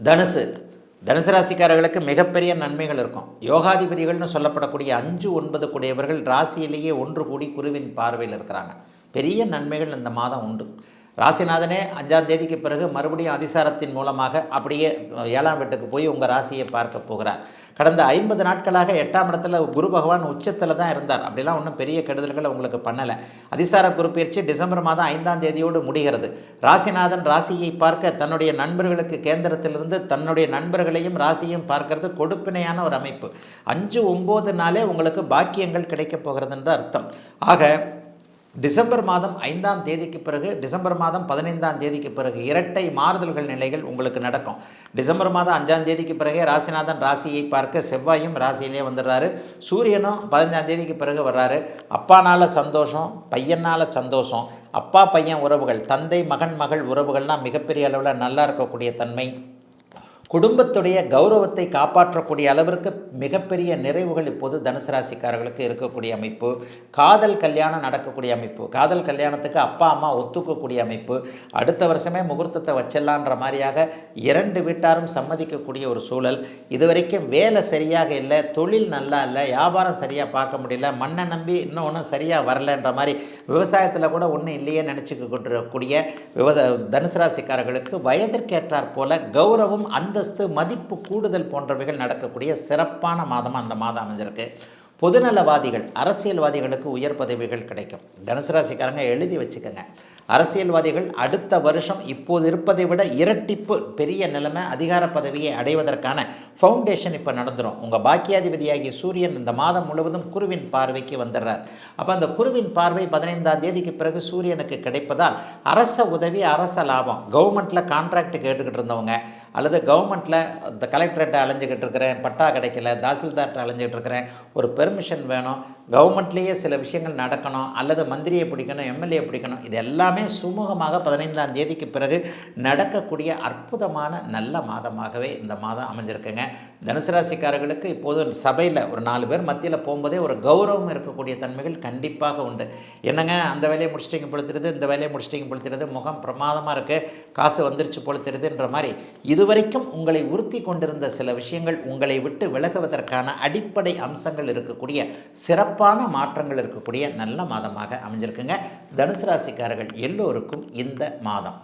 தனுசு. தனுசு ராசிக்காரர்களுக்கு மிகப்பெரிய நன்மைகள் இருக்கும். யோகாதிபதிகள்னு சொல்லப்படக்கூடிய அஞ்சு ஒன்பது கூடியவர்கள் ராசியிலேயே ஒன்று கூடி குருவின் பார்வையில் இருக்கிறாங்க. பெரிய நன்மைகள் இந்த மாதம் உண்டு. ராசிநாதனே அஞ்சாம் தேதிக்கு பிறகு மறுபடியும் அதிசாரத்தின் மூலமாக அப்படியே ஏழாம் வீட்டுக்கு போய் உங்கள் ராசியை பார்க்க போகிறார். கடந்த ஐம்பது நாட்களாக எட்டாம் இடத்துல குரு பகவான் உச்சத்தில் தான் இருந்தார். அப்படிலாம் ஒன்றும் பெரிய கெடுதல்களை உங்களுக்கு பண்ணலை. அதிசார குரு பயிற்சி டிசம்பர் மாதம் ஐந்தாம் தேதியோடு முடிகிறது. ராசிநாதன் ராசியை பார்க்க தன்னுடைய நண்பர்களுக்கு கேந்திரத்திலிருந்து தன்னுடைய நண்பர்களையும் ராசியும் பார்க்கறது கொடுப்பினையான ஒரு அமைப்பு. அஞ்சு ஒம்பது நாளே உங்களுக்கு பாக்கியங்கள் கிடைக்கப் போகிறது என்று அர்த்தம். ஆக டிசம்பர் மாதம் ஐந்தாம் தேதிக்கு பிறகு டிசம்பர் மாதம் பதினைந்தாம் தேதிக்கு பிறகு இரட்டை மாறுதல்கள் நிலைகள் உங்களுக்கு நடக்கும். டிசம்பர் மாதம் அஞ்சாம் தேதிக்கு பிறகே ராசிநாதன் ராசியை பார்க்க செவ்வாயும் ராசியிலே வந்துடுறாரு. சூரியனும் பதினஞ்சாம் தேதிக்கு பிறகு வர்றாரு. அப்பானால சந்தோஷம் பையனால் சந்தோஷம். அப்பா பையன் உறவுகள் தந்தை மகன் மகள் உறவுகள்லாம் மிகப்பெரிய அளவில் நல்லா இருக்கக்கூடிய தன்மை. குடும்பத்துடைய கௌரவத்தை காப்பாற்றக்கூடிய அளவிற்கு மிகப்பெரிய நிறைவுகள் இப்போது தனுசு ராசிக்காரர்களுக்கு இருக்கக்கூடிய அமைப்பு. காதல் கல்யாணம் நடக்கக்கூடிய அமைப்பு. காதல் கல்யாணத்துக்கு அப்பா அம்மா ஒத்துக்கக்கூடிய அமைப்பு. அடுத்த வருஷமே முகூர்த்தத்தை வச்சிடலான்ற மாதிரியாக இரண்டு வீட்டாரும் சம்மதிக்கக்கூடிய ஒரு சூழல். இதுவரைக்கும் வேலை சரியாக இல்லை தொழில் நல்லா இல்லை வியாபாரம் சரியாக பார்க்க முடியல மண்ணை நம்பி இன்னும் ஒன்றும் சரியாக வரலன்ற மாதிரி விவசாயத்தில் கூட ஒன்றும் இல்லையே நினச்சிக்க கொண்டிருக்கக்கூடிய விவசாய தனுசு ராசிக்காரர்களுக்கு வயதிற்கேற்றாற் போல கௌரவம் அந்த அந்தஸ்து மதிப்பு கூடுதல் போன்றவைகள் நடக்கக்கூடிய சிறப்பான மாதமாக அந்த மாதம் அமைஞ்சிருக்கு. பொதுநலவாதிகள் அரசியல்வாதிகளுக்கு உயர் பதவிகள் கிடைக்கும். தனுசு ராசிக்காரங்க எழுதி வச்சுக்கோங்க. அரசியல்வாதிகள் அடுத்த வருஷம் இப்போது இருப்பதை விட இரட்டிப்பு பெரிய நிலைமை அதிகார பதவியை அடைவதற்கான ஃபவுண்டேஷன் இப்போ நடந்துடும் உங்கள் பாக்கியாதிபதியாகிய சூரியன் இந்த மாதம் முழுவதும் குருவின் பார்வைக்கு வந்துடுறார். அப்போ அந்த குருவின் பார்வை பதினைந்தாம் தேதிக்கு பிறகு சூரியனுக்கு கிடைப்பதால் அரச உதவி அரச லாபம். கவர்மெண்ட்டில் கான்ட்ராக்ட் கேட்டுக்கிட்டு இருந்தவங்க அல்லது கவர்மெண்ட்டில் இந்த கலெக்டரேட்டை அலைஞ்சிக்கிட்டு இருக்கிறேன் பட்டா கிடைக்கல தாசில்தார்கிட்ட அலைஞ்சிக்கிட்டு இருக்கிறேன் ஒரு பெர்மிஷன் வேணும் கவர்மெண்ட்லேயே சில விஷயங்கள் நடக்கணும் அல்லது மந்திரியை பிடிக்கணும் எம்எல்ஏ பிடிக்கணும் இது எல்லாமே சுமூகமாக பதினைந்தாம் தேதிக்கு பிறகு நடக்கக்கூடிய அற்புதமான நல்ல மாதமாகவே இந்த மாதம் அமைஞ்சிருக்குங்க. தனுசு ராசிக்காரர்களுக்கு இப்போது சபையில் ஒரு நாலு பேர் மத்தியில் போகும்போதே ஒரு கௌரவம் இருக்கக்கூடிய தன்மைகள் கண்டிப்பாக உண்டு. என்னங்க அந்த வேலையை முடிச்சிட்டிங்க பொழுத்துறது இந்த வேலையை முடிச்சிட்டிங்க பொழுத்துறது முகம் பிரமாதமாக இருக்குது காசு வந்துருச்சு பொழுத்துறதுன்ற மாதிரி இதுவரைக்கும் உங்களை உறுத்தி கொண்டிருந்த சில விஷயங்கள் உங்களை விட்டு விலகுவதற்கான அடிப்படை அம்சங்கள் இருக்கக்கூடிய சிறப்பு சிறப்பான மாற்றங்கள் இருக்கக்கூடிய நல்ல மாதமாக அமைஞ்சிருக்குங்க. தனுசு ராசிக்காரர்கள் எல்லோருக்கும் இந்த மாதம்.